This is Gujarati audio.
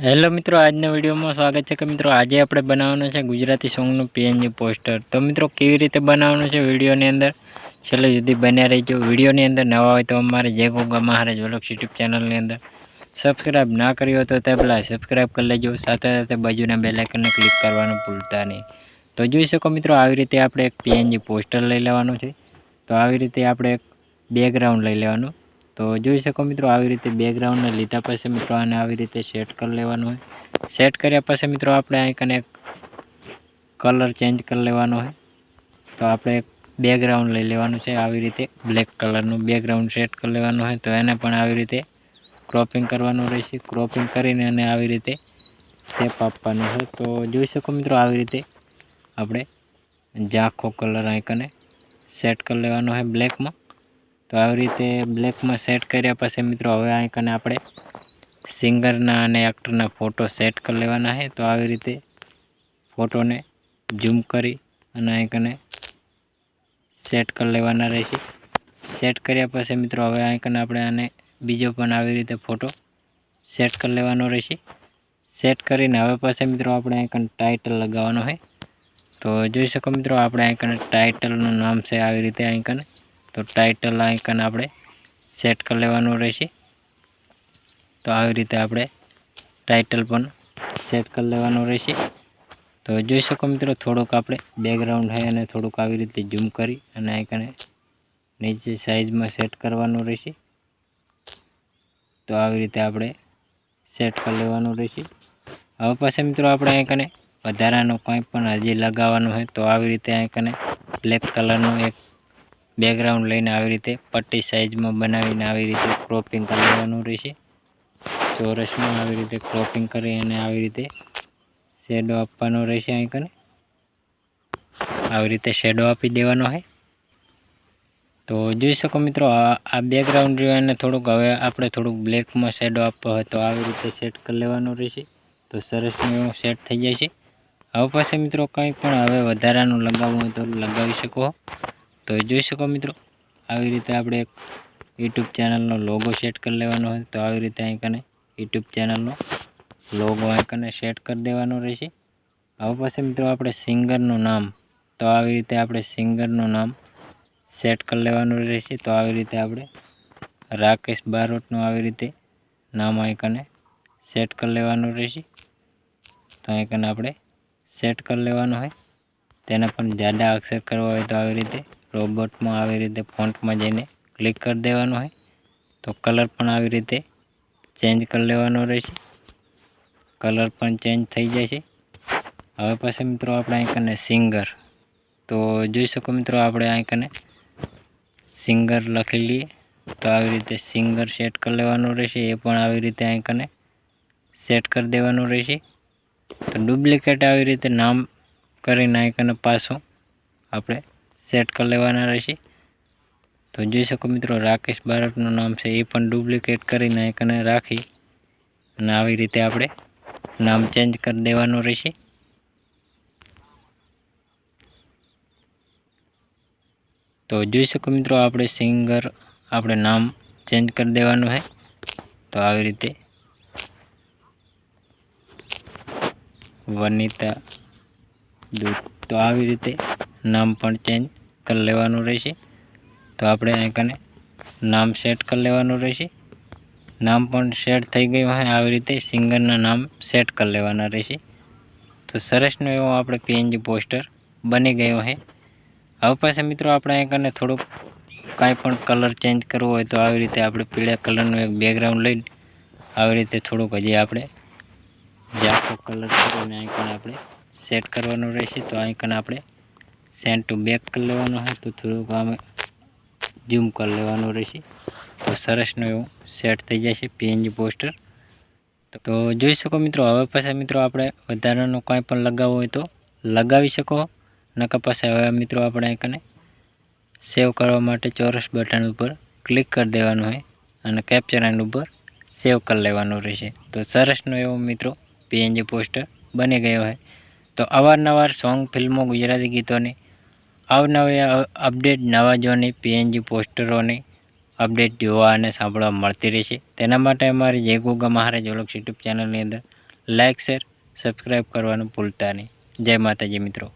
હેલો મિત્રો, આજના વિડીયોમાં સ્વાગત છે કે મિત્રો, આજે આપણે બનાવવાનું છે ગુજરાતી સોંગનું પીએનજી પોસ્ટર તો મિત્રો, કેવી રીતે બનાવવાનું છે વિડીયોની અંદર? છેલ્લે સુધી બન્યા રહીજો. વિડીયોની અંદર નવા હોય તો અમારે જે ગોગા મહારાજ વલોક્સ યુટ્યુબ ચેનલની અંદર સબસ્ક્રાઈબ ના કર્યો તો તે પહેલાં સબસ્ક્રાઈબ કરી લેજો. સાથે સાથે બાજુના બેલાઇકનને ક્લિક કરવાનું ભૂલતા નહીં. તો જોઈ શકો મિત્રો, આવી રીતે આપણે એક પીએનજી પોસ્ટર લઈ લેવાનું છે. તો આવી રીતે આપણે એક બેકગ્રાઉન્ડ લઈ લેવાનું. તો જોઈ શકો મિત્રો, આવી રીતે બેકગ્રાઉન્ડને લીધા પછી મિત્રો આને આવી રીતે સેટ કરી લેવાનું હોય. સેટ કર્યા પછી મિત્રો આપણે અહીં કને કલર ચેન્જ કરી લેવાનો હોય. તો આપણે બેકગ્રાઉન્ડ લઈ લેવાનું છે, આવી રીતે બ્લેક કલરનું બેકગ્રાઉન્ડ સેટ કરી લેવાનું હોય. તો એને પણ આવી રીતે ક્રોપિંગ કરવાનું રહેશે. ક્રોપિંગ કરીને અને આવી રીતે શેપ આપવાનું હોય. તો જોઈ શકો મિત્રો, આવી રીતે આપણે ઝાંખો કલર આઈકને સેટ કરી લેવાનો હોય બ્લેકમાં તો આવી રીતે બ્લેકમાં સેટ કર્યા પછી મિત્રો, હવે આંકને આપણે સિંગરના અને એક્ટરના ફોટો સેટ કરી લેવાના છે. તો આવી રીતે ફોટોને ઝૂમ કરી અને આઈકને સેટ કરી લેવાના રહેશે. સેટ કર્યા પછી મિત્રો, હવે આંકને આપણે આને બીજો પણ આવી રીતે ફોટો સેટ કરી લેવાનો રહેશે. સેટ કરીને હવે પછી મિત્રો, આપણે આઈકન ટાઇટલ લગાવવાનો છે. તો જોઈ શકો મિત્રો, આપણે આઈકન ટાઇટલનું નામ છે, આવી રીતે આઈકન તો ટાઇટલ આઇકન આપણે સેટ કરી લેવાનું રહેશે. તો આવી રીતે આપણે ટાઇટલ પણ સેટ કરી લેવાનું રહેશે. તો જોઈ શકો મિત્રો, થોડુંક આપણે બેકગ્રાઉન્ડ હોય અને થોડુંક આવી રીતે ઝૂમ કરી અને આઇકને નીચે સાઈઝમાં સેટ કરવાનું રહેશે. તો આવી રીતે આપણે સેટ કરી લેવાનું રહેશે. હવે પછી મિત્રો આપણે આઇકને વધારાનું કંઈ પણ હજી લગાવવાનું હોય તો આવી રીતે આઇકને બ્લેક કલરનું એક બેકગ્રાઉન્ડ લઈને આવી રીતે પટ્ટી સાઇઝમાં બનાવીને આવી રીતે ક્રોપિંગ કરી લેવાનું રહેશે. ચોરસમાં આવી રીતે ક્રોપિંગ કરી અને આવી રીતે શેડો આપવાનો રહેશે અહીં કને આવી રીતે શેડો આપી દેવાનો હોય. તો જોઈ શકો મિત્રો, આ બેકગ્રાઉન્ડ એને થોડુંક હવે આપણે થોડુંક બ્લેકમાં શેડો આપવો હોય તો આવી રીતે સેટ કરી લેવાનું રહેશે. તો સરસ સેટ થઈ જાય છે. હવે પાસે મિત્રો કંઈ પણ હવે વધારાનું લગાવવું હોય તો લગાવી શકો. તો જોઈ શકો મિત્રો, આવી રીતે આપણે એક યુટ્યુબ ચેનલનો લોગો સેટ કરી લેવાનો હોય તો આવી રીતે અહીં યુટ્યુબ ચેનલનો લોગો આઇકને સેટ કરી દેવાનો રહેશે. હવે પછી મિત્રો આપણે સિંગરનું નામ, તો આવી રીતે આપણે સિંગરનું નામ સેટ કરી લેવાનું રહેશે. તો આવી રીતે આપણે રાકેશ બારોટનું આવી રીતે નામ આઇકને સેટ કરી લેવાનું રહેશે. તો આઇકન આપણે સેટ કરી લેવાનું હોય. તેને પણ જાડા અક્ષર કરવા હોય તો આવી રીતે રોબોટમાં આવી રીતે ફોન્ટમાં જઈને ક્લિક કરી દેવાનું હોય, તો કલર પણ આવી રીતે ચેન્જ કરી લેવાનો રહેશે. કલર પણ ચેન્જ થઈ છે હવે પછી મિત્રો આપણે અહીં કને સિંગર. તો જોઈ શકો મિત્રો આપણે અહીં કને સિંગર લખી લઈએ, તો આવી રીતે સિંગર સેટ કરી લેવાનું રહેશે. એ પણ આવી રીતે અહીં કને સેટ કરી દેવાનું રહેશે. તો ડુપ્લિકેટ આવી રીતે નામ કરીને અહીં કને પાછું આપણે સેટ કરી લેવાના રહેશે. તો જોઈ શકો મિત્રો, રાકેશ બારટનું નામ છે, એ પણ ડુપ્લિકેટ કરીને એકને રાખી અને આવી રીતે આપણે નામ ચેન્જ કરી દેવાનું રહેશે. તો જોઈ શકો મિત્રો, આપણે સિંગર આપણે નામ ચેન્જ કરી દેવાનું છે. તો આવી રીતે વનિતા દૂધ તો આવી રીતે નામ પણ ચેન્જ કરી લેવાનું રહેશે. તો આપણે અહીં કને નામ સેટ કરી લેવાનું રહેશે. નામ પણ સેટ થઈ ગયું હોય આવી રીતે સિંગરના નામ સેટ કરી લેવાના રહેશે. તો સરસનો એવો આપણે પીએનજી પોસ્ટર બની ગયો છે હવે પાછા મિત્રો આપણે અહીં કને થોડુંક કાંઈ પણ કલર ચેન્જ કરવો હોય તો આવી રીતે આપણે પીળા કલરનું એક બેકગ્રાઉન્ડ લઈને આવી રીતે થોડુંક હજી આપણે જાખો કલર કરીને આઈકન આપણે સેટ કરવાનું રહેશે. તો આઈકન આપણે સેન્ડ ટુ બેક કરી લેવાનું હોય તો થોડુંક અમે ઝૂમ કરી લેવાનું રહેશે. તો સરસનું એવું સેટ થઈ જશે પીએનજી પોસ્ટર. તો જોઈ શકો મિત્રો, હવે પાછા મિત્રો આપણે વધારાનું કાંઈ પણ લગાવવું હોય તો લગાવી શકો. નકા પાસે હવે મિત્રો આપણે એકને સેવ કરવા માટે ચોરસ બટન ઉપર ક્લિક કરી દેવાનું હોય અને કેપ્ચર એન્ડ ઉપર સેવ કરી લેવાનું રહેશે. તો સરસનો એવો મિત્રો પીએનજી પોસ્ટર બની ગયો હોય. તો અવારનવાર સોંગ ફિલ્મો ગુજરાતી ગીતોની અવનવી અપડેટ નવા જોની પીએનજી પોસ્ટરોની અપડેટ જોવા અને સાંભળવા મળતી રહેશે તેના માટે અમારી જય ગોગા મહારાજ ઓળખ યુટ્યુબ ચેનલની અંદર લાઇક શેર સબસ્ક્રાઈબ કરવાનું ભૂલતા નહીં. જય માતાજી મિત્રો.